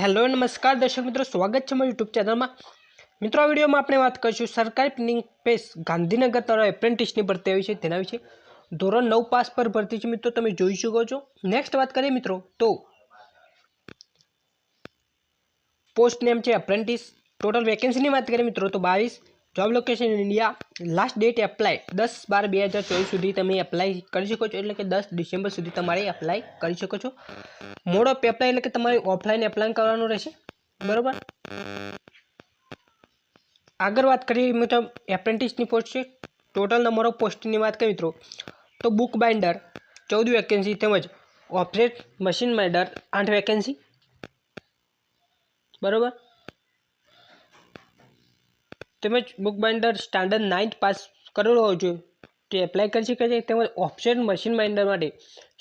Hello, નમસ્કાર. દર્શક મિત્રો, સ્વાગત છે મારી યુટ્યુબ ચેનલમાં. મિત્રો, આ વિડીયોમાં આપણે વાત કરીશું સરકારી પ્રિન્ટિંગ પેસ ગાંધીનગર દ્વારા એપ્રેન્ટિસની ભરતી આવી છે, તેના વિશે. ધોરણ નવ પાસ પર ભરતી છે મિત્રો, તમે જોઈ શકો છો. નેક્સ્ટ વાત કરીએ મિત્રો, તો પોસ્ટ નેમ છે એપ્રેન્ટિસ. ટોટલ વેકેન્સીની વાત કરીએ મિત્રો, તો બાવીસ. Job location India last date apply દસ બાર બે હજાર ચોવીસ સુધી તમે એપ્લાય કરી શકો છો, એટલે કે દસ ડિસેમ્બર સુધી તમારે એપ્લાય કરી શકો છો. મોડ ઓફ એપ્લાય એટલે કે તમારે ઓફલાઈન એપ્લાય કરવાનું રહેશે, બરાબર? આગળ વાત કરીએ મિત્રો એપ્રેન્ટિસની પોસ્ટ છે. ટોટલ નંબર ઓફ પોસ્ટની વાત કરીએ મિત્રો, તો બુક બાઇન્ડર ચૌદ વેકેન્સી તેમજ ઓપરેટ મશીન બાઇન્ડર આઠ વેકેન્સી બરાબર? તેમજ book binder standard ninth pass કરેલો હોવો જોઈએ. તે એપ્લાય કરી શકે છે તેમજ ઓપ્શન મશીન બાઇન્ડર માટે.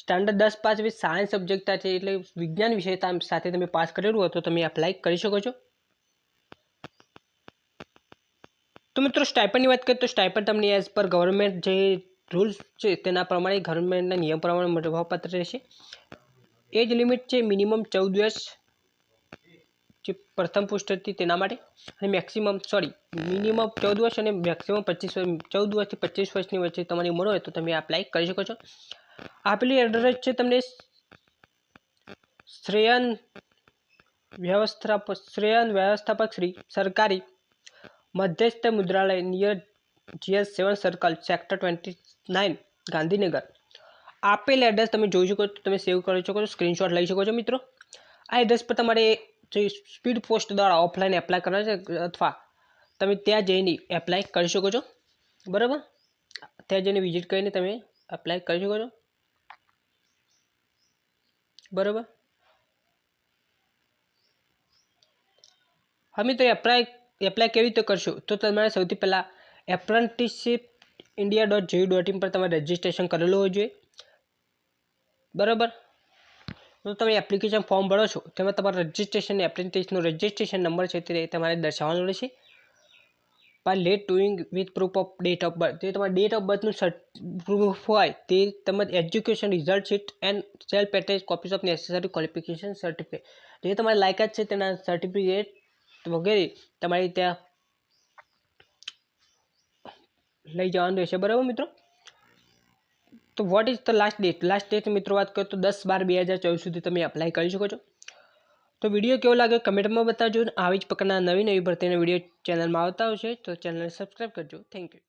સ્ટાન્ડર્ડ દસ પાસ વિથ સાયન્સ સબ્જેક્ટ છે એટલે વિજ્ઞાન વિષય સાથે તમે પાસ કરેલું હોય તો તમે એપ્લાય કરી શકો છો. તો મિત્રો સ્ટાઇપન્ડની વાત કરીએ તો સ્ટાઇપર તમને એઝ પર ગવર્મેન્ટ જે રૂલ્સ છે તેના પ્રમાણે ગવર્મેન્ટના નિયમ પ્રમાણે મળવાપાત્ર રહેશે. એજ લિમિટ છે મિનિમમ ચૌદ વર્ષ જે પ્રથમ પૃષ્ઠ હતી તેના માટે. અને મેક્સિમમ સોરી મિનિમમ ચૌદ વર્ષ અને મેક્સિમમ પચીસ વર્ષ, ચૌદ વર્ષથી પચીસ વર્ષની વચ્ચે તમારી ઉંમર હોય તો તમે એપ્લાય કરી શકો છો. આપેલી એડ્રેસ છે તમને શ્રેયન વ્યવસ્થાપક શ્રેયન વ્યવસ્થાપક શ્રી સરકારી મધ્યસ્થ મુદ્રાલય near GS seven circle sector twenty nine Gandhinagar. આપેલ એડ્રેસ તમે જોઈ શકો છો, તમે સેવ કરી શકો છો સ્ક્રીનશોટ લઈ શકો છો મિત્રો. આ એડ્રેસ પર તમારે જે સ્પીડ પોસ્ટ દ્વારા ઓફલાઈન એપ્લાય કરવા છે, અથવા તમે ત્યાં જઈને એપ્લાય કરી શકો છો. બરાબર? ત્યાં જઈને વિઝિટ કરીને તમે એપ્લાય કરી શકો છો. બરાબર? હા મિત્રો એપ્લાય એપ્લાય કેવી રીતે કરશો? તો તમારે સૌથી પહેલાં apprenticeship India dot G U dot in પર તમારે રજિસ્ટ્રેશન કરેલું હોવું જોઈએ. બરાબર? તો તમે એપ્લિકેશન ફોર્મ ભરો છો, તેમાં તમારું રજિસ્ટ્રેશન એપ્રેન્ટિસનો રજિસ્ટ્રેશન નંબર છે તે તમારે દર્શાવવાનો રહેશે. By let doing with proof of date of birth જે તમારા ડેટ ઓફ બર્થનું પ્રૂફ હોય તે તેમજ education result sheet and self attach copies of necessary qualification certificate જે તમારી લાયકાત છે તેના સર્ટિફિકેટ વગેરે તમારી ત્યાં લઈ જવાનું રહેશે. બરાબર મિત્રો? તો what is the last date last date મિત્રો વાત કરો તો દસ બાર બે હજાર ચોવીસ સુધી તમે એપ્લાય કરી શકો છો. તો વીડિયો કેવો લાગ્યો કમેન્ટમાં બતાવજો આવી જ પ્રકારના નવી નવી ભરતીના વીડિયો ચેનલમાં આવતા આવશે તો ચેનલને સબસ્ક્રાઈબ કરજો. Thank you